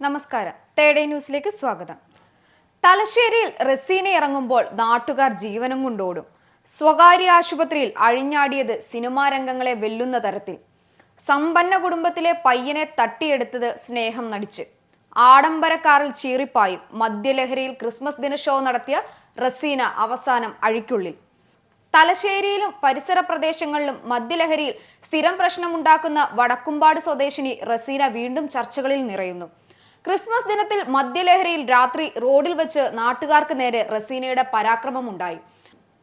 നമസ്കാരം. തേഡേ ന്യൂസിലേക്ക് സ്വാഗതം. തലശ്ശേരിയിൽ റസീന ഇറങ്ങുമ്പോൾ നാട്ടുകാർ ജീവനം കൊണ്ടോടും. സ്വകാര്യ ആശുപത്രിയിൽ അഴിഞ്ഞാടിയത് സിനിമാ രംഗങ്ങളെ വെല്ലുന്ന തരത്തിൽ. സമ്പന്ന കുടുംബത്തിലെ പയ്യനെ തട്ടിയെടുത്തത് സ്നേഹം നടിച്ച്. ആഡംബര കാറിൽ ചീറിപ്പായും മദ്യലഹരിയിൽ ക്രിസ്മസ് ദിന ഷോ നടത്തിയ റസീന അവസാനം അഴിക്കുള്ളിൽ. തലശ്ശേരിയിലും പരിസര പ്രദേശങ്ങളിലും മദ്യലഹരിയിൽ സ്ഥിരം പ്രശ്നമുണ്ടാക്കുന്ന വടക്കുംപാട് സ്വദേശിനി റസീന വീണ്ടും ചർച്ചകളിൽ നിറയുന്നു. ക്രിസ്മസ് ദിനത്തിൽ മദ്യലഹരിയിൽ രാത്രി റോഡിൽ വെച്ച് നാട്ടുകാർക്ക് നേരെ റസീനയുടെ പരാക്രമമുണ്ടായി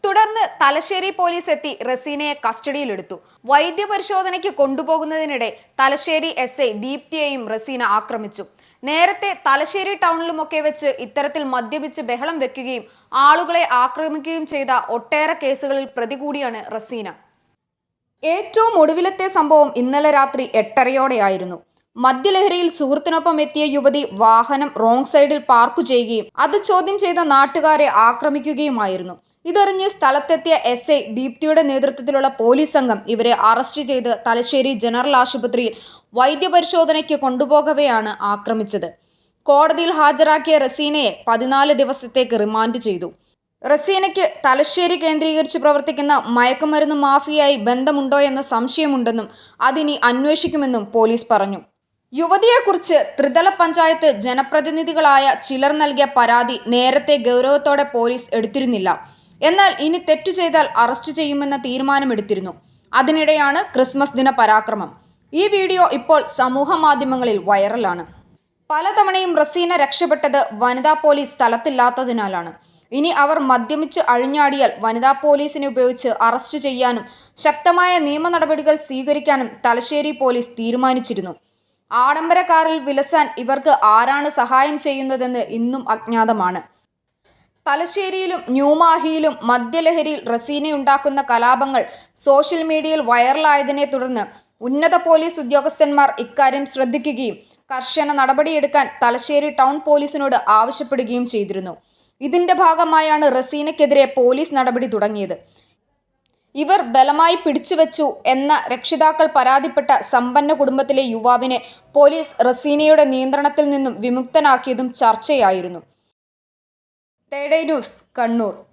തുടർന്ന് തലശ്ശേരി പോലീസ് എത്തി റസീനയെ കസ്റ്റഡിയിലെടുത്തു. വൈദ്യപരിശോധനയ്ക്ക് കൊണ്ടുപോകുന്നതിനിടെ തലശ്ശേരി എസ് ഐ ദീപ്തിയെയും റസീന ആക്രമിച്ചു. നേരത്തെ തലശ്ശേരി ടൗണിലുമൊക്കെ വെച്ച് ഇത്തരത്തിൽ മദ്യപിച്ച് ബഹളം വെക്കുകയും ആളുകളെ ആക്രമിക്കുകയും ചെയ്ത ഒട്ടേറെ കേസുകളിൽ പ്രതി കൂടിയാണ് റസീന. ഏറ്റവും ഒടുവിലത്തെ സംഭവം ഇന്നലെ രാത്രി എട്ടരയോടെയായിരുന്നു. മദ്യലഹരിയിൽ സുഹൃത്തിനൊപ്പം എത്തിയ യുവതി വാഹനം റോങ് സൈഡിൽ പാർക്ക് ചെയ്യുകയും അത് ചോദ്യം ചെയ്ത നാട്ടുകാരെ ആക്രമിക്കുകയുമായിരുന്നു. ഇതറിഞ്ഞ് സ്ഥലത്തെത്തിയ എസ് ഐ ദീപ്തിയുടെ നേതൃത്വത്തിലുള്ള പോലീസ് സംഘം ഇവരെ അറസ്റ്റ് ചെയ്ത് തലശ്ശേരി ജനറൽ ആശുപത്രിയിൽ വൈദ്യപരിശോധനയ്ക്ക് കൊണ്ടുപോകവെയാണ് ആക്രമിച്ചത്. കോടതിയിൽ ഹാജരാക്കിയ റസീനയെ പതിനാല് ദിവസത്തേക്ക് റിമാൻഡ് ചെയ്തു. റസീനയ്ക്ക് തലശ്ശേരി കേന്ദ്രീകരിച്ച് പ്രവർത്തിക്കുന്ന മയക്കുമരുന്ന് മാഫിയായി ബന്ധമുണ്ടോ എന്ന സംശയമുണ്ടെന്നും അതിനി അന്വേഷിക്കുമെന്നും പോലീസ് പറഞ്ഞു. യുവതിയെക്കുറിച്ച് ത്രിതല പഞ്ചായത്ത് ജനപ്രതിനിധികളായ ചിലർ നൽകിയ പരാതി നേരത്തെ ഗൗരവത്തോടെ പോലീസ് എടുത്തിരുന്നില്ല. എന്നാൽ ഇനി തെറ്റു ചെയ്താൽ അറസ്റ്റ് ചെയ്യുമെന്ന തീരുമാനമെടുത്തിരുന്നു. അതിനിടെയാണ് ക്രിസ്മസ് ദിന പരാക്രമം. ഈ വീഡിയോ ഇപ്പോൾ സമൂഹ മാധ്യമങ്ങളിൽ വൈറലാണ്. പലതവണയും റസീന രക്ഷപ്പെട്ടത് വനിതാ പോലീസ് സ്ഥലത്തില്ലാത്തതിനാലാണ്. ഇനി അവർ മദ്യമിച്ച് അഴിഞ്ഞാടിയാൽ വനിതാ പോലീസിനെ ഉപയോഗിച്ച് അറസ്റ്റ് ചെയ്യാനും ശക്തമായ നിയമ നടപടികൾ സ്വീകരിക്കാനും തലശ്ശേരി പോലീസ് തീരുമാനിച്ചിരുന്നു. ആഡംബര കാറിൽ വിലസാൻ ഇവർക്ക് ആരാണ് സഹായം ചെയ്യുന്നതെന്ന് ഇന്നും അജ്ഞാതമാണ്. തലശ്ശേരിയിലും ന്യൂമാഹിയിലും മദ്യലഹരിയിൽ റസീനയുണ്ടാക്കുന്ന കലാപങ്ങൾ സോഷ്യൽ മീഡിയയിൽ വൈറലായതിനെ തുടർന്ന് ഉന്നത പോലീസ് ഉദ്യോഗസ്ഥന്മാർ ഇക്കാര്യം ശ്രദ്ധിക്കുകയും കർശന നടപടിയെടുക്കാൻ തലശ്ശേരി ടൗൺ പോലീസിനോട് ആവശ്യപ്പെടുകയും ചെയ്തിരുന്നു. ഇതിന്റെ ഭാഗമായാണ് റസീനയ്ക്കെതിരെ പോലീസ് നടപടി തുടങ്ങിയത്. ഇവർ ബലമായി പിടിച്ചുവെച്ചു എന്ന രക്ഷിതാക്കൾ പരാതിപ്പെട്ട സമ്പന്ന കുടുംബത്തിലെ യുവാവിനെ പോലീസ് റസീനയുടെ നിയന്ത്രണത്തിൽ നിന്നും വിമുക്തനാക്കിയതും ചർച്ചയായിരുന്നു. തേടേ ന്യൂസ് കണ്ണൂർ.